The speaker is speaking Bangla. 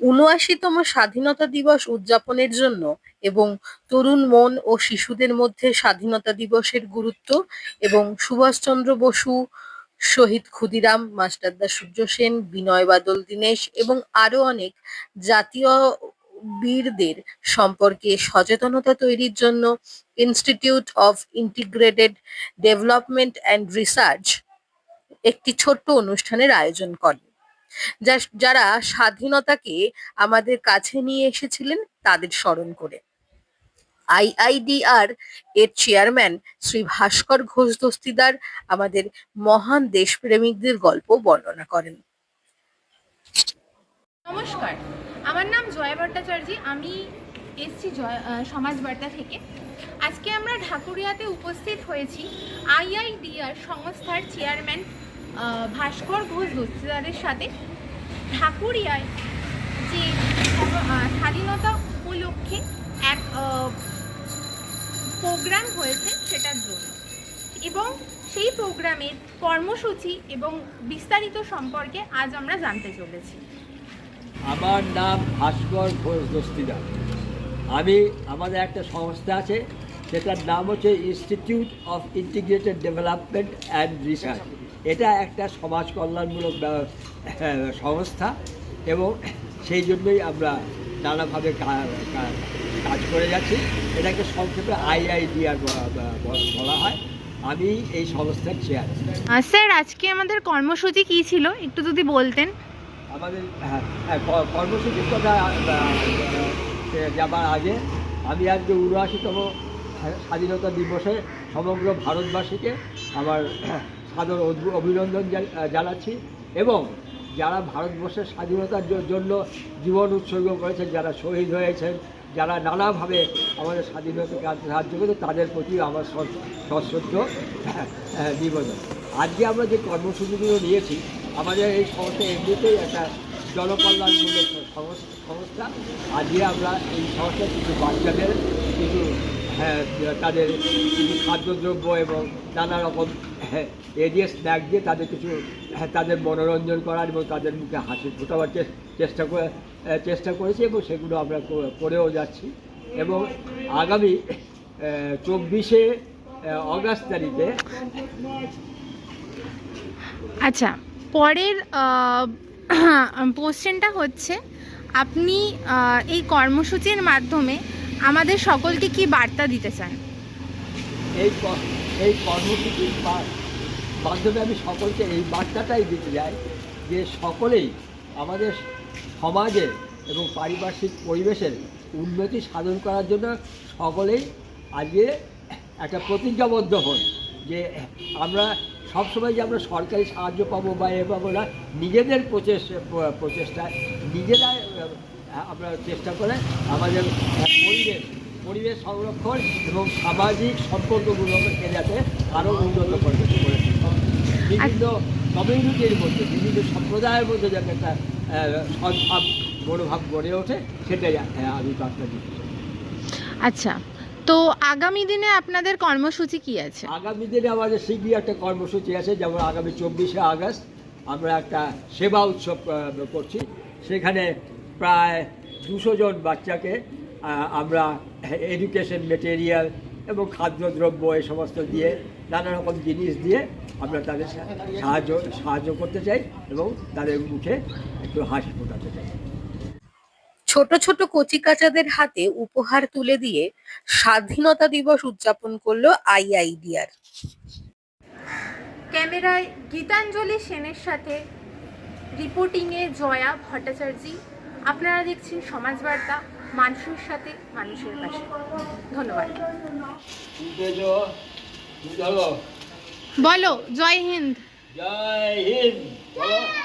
ঊনআশিতম স্বাধীনতা দিবস উদযাপনের জন্য এবং তরুণ মন ও শিশুদের মধ্যে স্বাধীনতা দিবসের গুরুত্ব এবং সুভাষচন্দ্র বসু, শহীদ ক্ষুদিরাম মাস্টারদা সূর্য সেন, বিনয় বাদল দীনেশ এবং আরও অনেক জাতীয় বীরদের সম্পর্কে সচেতনতা তৈরির জন্য institute of integrated development and research একটি ছোট্ট অনুষ্ঠানের আয়োজন করে। যারা স্বাধীনতাকে আমাদের কাছে নিয়ে এসেছিলেন তাদের স্মরণ করে। আইআইডিআর এর চেয়ারম্যান শ্রী ভাস্কর ঘোষ দস্তিদার আমাদের মহান দেশপ্রেমিকদের গল্প বর্ণনা করেন। নমস্কার, আমার নাম জয়া ভট্টাচার্য, আমি এসছি সমাজবার্তা থেকে। আজকে আমরা ঢাকুরিয়াতে উপস্থিত হয়েছি আইআইডিআর সংস্থার চেয়ারম্যান ভাস্কর ঘোষ দস্তিদারের সাথে ঢাকুরিয়ায় যে স্বাধীনতা উপলক্ষে এক প্রোগ্রাম হয়েছে সেটার জন্য। এবং সেই প্রোগ্রামের কর্মসূচি এবং বিস্তারিত সম্পর্কে আজ আমরা জানতে চলেছি। আমার নাম ভাস্কর ঘোষ দস্তিদার। আমি, আমাদের একটা সংস্থা আছে, সেটার নাম হচ্ছে institute of integrated development and research এটা একটা সমাজ কল্যাণমূলক হ্যাঁ, সংস্থা এবং সেই জন্যই আমরা নানাভাবে কাজ করে যাচ্ছি। এটাকে সংক্ষেপে আইআইডিআর বলা হয়। আমি এই সংস্থার চেয়ার স্যার আজকে আমাদের কর্মসূচি কি ছিল? একটু যদি বলতেন। আমাদের হ্যাঁ হ্যাঁ কর্মসূচির কথা যাবার আগে আমি আজকে উনআশিতম স্বাধীনতা দিবসে সমগ্র ভারতবাসীকে আমার সাদর অভি- অভিনন্দন জানাচ্ছি এবং যারা ভারতবর্ষের স্বাধীনতার জন্য জীবন উৎসর্গ করেছেন, যারা শহীদ হয়েছেন, যারা নানাভাবে আমাদের স্বাধীনতাকে আনতে সাহায্য করেছে তাদের প্রতি আমার সশ্রদ্ধ নিবেদন। আজকে আমরা যে কর্মসূচিগুলো নিয়েছি, আমাদের এই সংস্থা এমনিতেই একটা জনকল্যাণমূলক সংস- সংস্থা আজকে আমরা এই সংস্থা কিছু বাচ্চাদের, কিছু হ্যাঁ তাদের কিছু খাদ্যদ্রব্য এবং নানা রকম হ্যাঁ এরিয়া স্ন্যাক দিয়ে তাদের কিছু হ্যাঁ, তাদের মনোরঞ্জন করার এবং তাদের মুখে হাসি ফোটাবার চেষ্টা করে চেষ্টা করেছি এবং সেগুলো আমরা করেও যাচ্ছি। এবং আগামী চব্বিশে অগাস্ট তারিখে আচ্ছা পরের কোশ্চেনটা হচ্ছে আপনি এই কর্মসূচির মাধ্যমে আমাদের সকলকে কি বার্তা দিতে চান? এই এই কর্মসূচির মাধ্যমে আমি সকলকে এই বার্তাটাই দিতে চাই যে সকলেই আমাদের সমাজের এবং পারিপার্শ্বিক পরিবেশের উন্নতি সাধন করার জন্য সকলেই আজকে একটা প্রতিজ্ঞাবদ্ধ হন যে আমরা সবসময় যে আমরা সরকারি সাহায্য পাবো বা এ পাবো না, নিজেদের প্রচেষ্টা প্রচেষ্টায় নিজেরাই আমরা চেষ্টা করে আমাদের পরিবেশ পরিবেশ সংরক্ষণ এবং সামাজিক সম্পর্কগুলোকে যাতে আরও উন্নত করতে করে বিভিন্ন কমিউনিটির মধ্যে বিভিন্ন সম্প্রদায়ের মধ্যে যাতে একটা সদ্ভাব মনোভাব গড়ে ওঠে সেটাই আমি বার্তা দিতে আচ্ছা তো আগামী দিনে আপনাদের কর্মসূচি কি আছে? আগামী দিনে আমাদের শীঘ্রই একটা কর্মসূচি আছে যেমন আগামী চব্বিশে আগস্ট আমরা একটা সেবা উৎসব করছি। সেখানে প্রায় দুশো জন বাচ্চাকে আমরা এডুকেশন মেটেরিয়াল এবং খাদ্যদ্রব্য এই সমস্ত দিয়ে নানা রকম জিনিস দিয়ে আমরা তাদের সাহায্য সাহায্য করতে চাই এবং তাদের মুখে একটু হাসি ফোটাতে চাই। ছোট ছোট কচিকাচাদের হাতে উপহার তুলে দিয়ে স্বাধীনতা দিবস উদযাপন করল আইআইডিআর। ক্যামেরায় গীতাঞ্জলি সেনের সাথে রিপোর্টিংয়ে জয়া ভট্টাচার্য। আপনারা দেখছেন সমাজবার্তা মানুষের সাথে মানুষের পাশে। ধন্যবাদ। বলো জয় হিন্দ। জয় হিন্দ।